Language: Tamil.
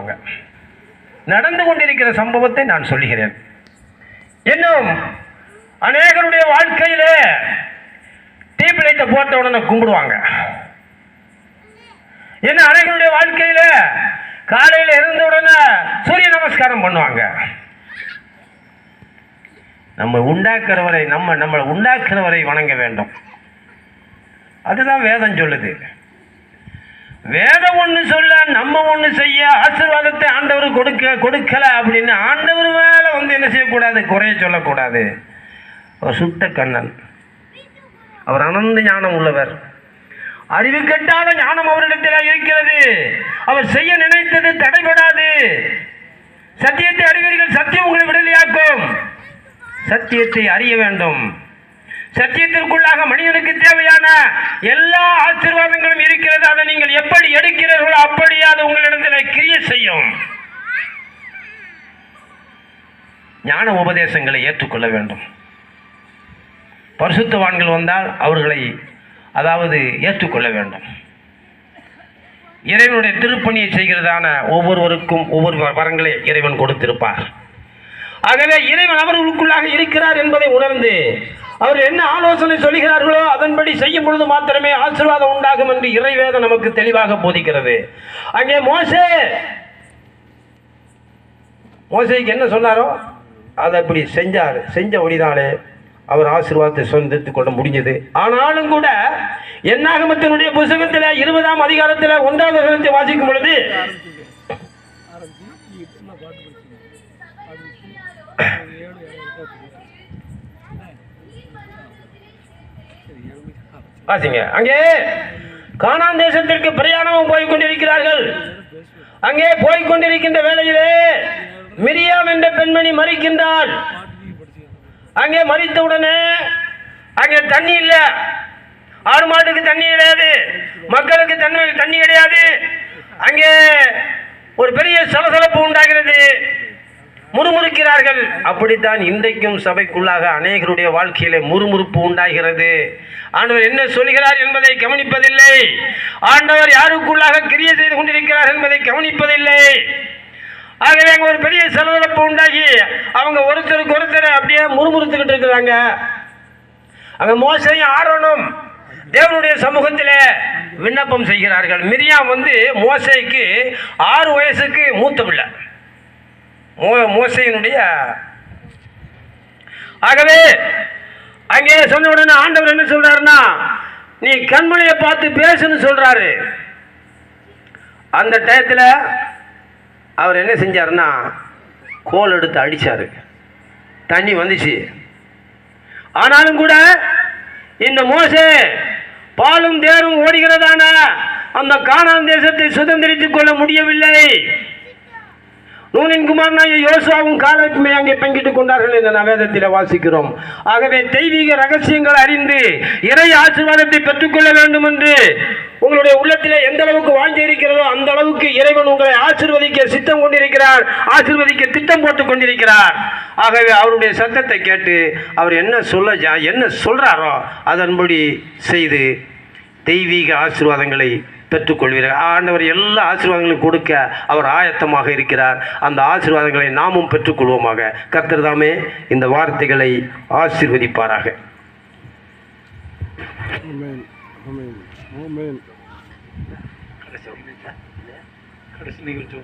கும்பிடுவாங்க நடந்து கொண்டிருக்கிற சம்பவத்தை நான் சொல்லுகிறேன். இன்னும் அநேகருடைய வாழ்க்கையிலே டீப் லைட்டை போட்ட உடனே கும்பிடுவாங்க. என்ன அநேகருடைய வாழ்க்கையில காலையில் இருந்த உடனே சூரிய நமஸ்காரம் பண்ணுவாங்க. நம்ம உண்டாக்குறவரை நம்ம நம்மளை உண்டாக்குறவரை வணங்க வேண்டும். அதுதான் வேதம் சொல்லுது. வேதம் ஒன்று சொல்ல நம்ம ஒன்று செய்ய ஆசீர்வாதத்தை ஆண்டவர் கொடுக்க கொடுக்கல அப்படின்னு ஆண்டவர் மேலே வந்து என்ன செய்யக்கூடாது? குறைய சொல்லக்கூடாது. அவர் சுத்த கண்ணன். அவர் அனந்த ஞானம் உள்ளவர். அறிவு கட்டாத ஞானம் அவரிடத்தில் இருக்கிறது. அவர் செய்ய நினைத்தது தடைபடாது. சத்தியத்தை அறிவீர்கள் சத்தியம் உங்களை விடுதலையாக்கும். சத்தியத்தை அறிய வேண்டும். சத்தியத்திற்குள்ளாக மனிதனுக்கு தேவை எல்லா ஆசீர்வாதங்களும் இருக்கிறது? அதை நீங்கள் எப்படி எடுக்கிறீர்களோ அப்படியே அது உங்களிடத்தில் கிரிய செய்யும். ஞான உபதேசங்களை ஏற்றுக்கொள்ள வேண்டும். பரிசுத்தவான்கள் வந்தால் அவர்களை அதாவது ஏற்றுக்கொள்ள வேண்டும். இறைவனுடைய திருப்பணியை செய்கிறதான ஒவ்வொருவருக்கும் ஒவ்வொரு வரங்களை இறைவன் கொடுத்திருப்பார். ஆகவே இறைவன் அவர்களுக்குள்ளாக இருக்கிறார் என்பதை உணர்ந்து அவர் என்ன ஆலோசனை சொல்கிறார்களோ அதன்படி செய்யும் பொழுது மாத்திரமே ஆசீர்வாதம் உண்டாகும் என்று இறைவேதம் நமக்கு தெளிவாக போதிக்கிறது அங்கே மோசே மோசைக்கு என்ன சொன்னாரோ அதை அப்படி செஞ்சார் செஞ்ச ஒளிதானே அவர் ஆசீர்வாதத்தை சொந்தத்துக் கொள்ள முடிஞ்சது ஆனாலும் கூட என்னாகமத்தினுடைய புத்தகத்தில் இருபதாம் அதிகாரத்தில் ஒன்றாவது வசனத்தை வாசிக்கும் பொழுது வாசிங்க. அங்கே கானான் தேசத்திற்கு பிரயாணமும் போய் கொண்டிருக்கிறார்கள் அங்கே போய் கொண்டிருக்கின்ற வேளையிலே மிரியாம் என்ற பெண்மணி மறிக்கின்றாள். அங்கே மறித்த உடனே அங்கே தண்ணி இல்ல. ஆடு மாட்டுக்கு தண்ணி கிடையாது. மக்களுக்கு தண்ணி தண்ணி கிடையாது. அங்கே ஒரு பெரிய சலசலப்பு உண்டாகிறது. முறுமுறுக்கிறார்கள். அப்படித்தான் இன்றைக்கும் சபைக்குள்ளாக அநேகருடைய வாழ்க்கையிலே முறுமுறுப்பு உண்டாகிறது. ஆண்டவர் என்ன சொல்கிறார் என்பதை கவனிப்பதில்லை. ஆண்டவர் யாருக்குள்ளாக கிரியை செய்து கொண்டிருக்கிறார் என்பதை கவனிப்பதில்லை. ஆகவே அங்கே ஒரு பெரிய செலவழப்பு உண்டாகி அவங்க ஒருத்தருக்கு ஒருத்தர் அப்படியே முறுமுறுத்துக்கிட்டு இருக்கிறாங்க. அங்கே மோசையும் ஆரோனும் தேவனுடைய சமூகத்தில் விண்ணப்பம் செய்கிறார்கள். மிரியாம் வந்து மோசைக்கு ஆறு வயசுக்கு மூத்த பிள்ளை மோ மோசையினுடைய. ஆகவே அங்கே சொன்ன உடனே ஆண்டவர் என்ன சொல்றாருன்னா நீ கண்மணியை பார்த்து பேசுன்னு சொல்றாரு. அந்த டயத்தில் அவர் என்ன செஞ்சாருன்னா கோல் எடுத்து அடித்தார் தண்ணி வந்துச்சு. ஆனாலும் கூட இந்த மோசே பாலும் தேரும் ஓடுகிறதான அந்த காணாந்தேசத்தை சுதந்திரித்துக் கொள்ள முடியவில்லை. நூனின் குமாரனாய யோசுவாவும் காலத்துமே அங்கே பங்கிட்டுக் கொண்டார்கள் என்ற நவேதத்தில் வாசிக்கிறோம். ஆகவே தெய்வீக ரகசியங்கள் அறிந்து இறை ஆசீர்வாதத்தை பெற்றுக்கொள்ள வேண்டும் என்று உங்களுடைய உள்ளத்தில் எந்த அளவுக்கு வாஞ்சி இருக்கிறதோ அந்த அளவுக்கு இறைவன் உங்களை ஆசிர்வதிக்க சித்தம் கொண்டிருக்கிறார் ஆசிர்வதிக்க திட்டம் போட்டுக் கொண்டிருக்கிறார். ஆகவே அவருடைய சத்தத்தை கேட்டு அவர் என்ன சொல்ல ஜா- என்ன சொல்கிறாரோ அதன்படி செய்து தெய்வீக ஆசீர்வாதங்களை பெற்றுக்கொள்வீர்கள். ஆண்டவர் எல்லா ஆசீர்வாதங்களையும் கொடுக்க அவர் ஆயத்தமாக இருக்கிறார். அந்த ஆசீர்வாதங்களை நாமும் பெற்றுக்கொள்வோமாக. கர்த்தர் தாமே இந்த வார்த்தைகளை ஆசீர்வதிப்பாராக. கடைசி நிகழ்ச்சி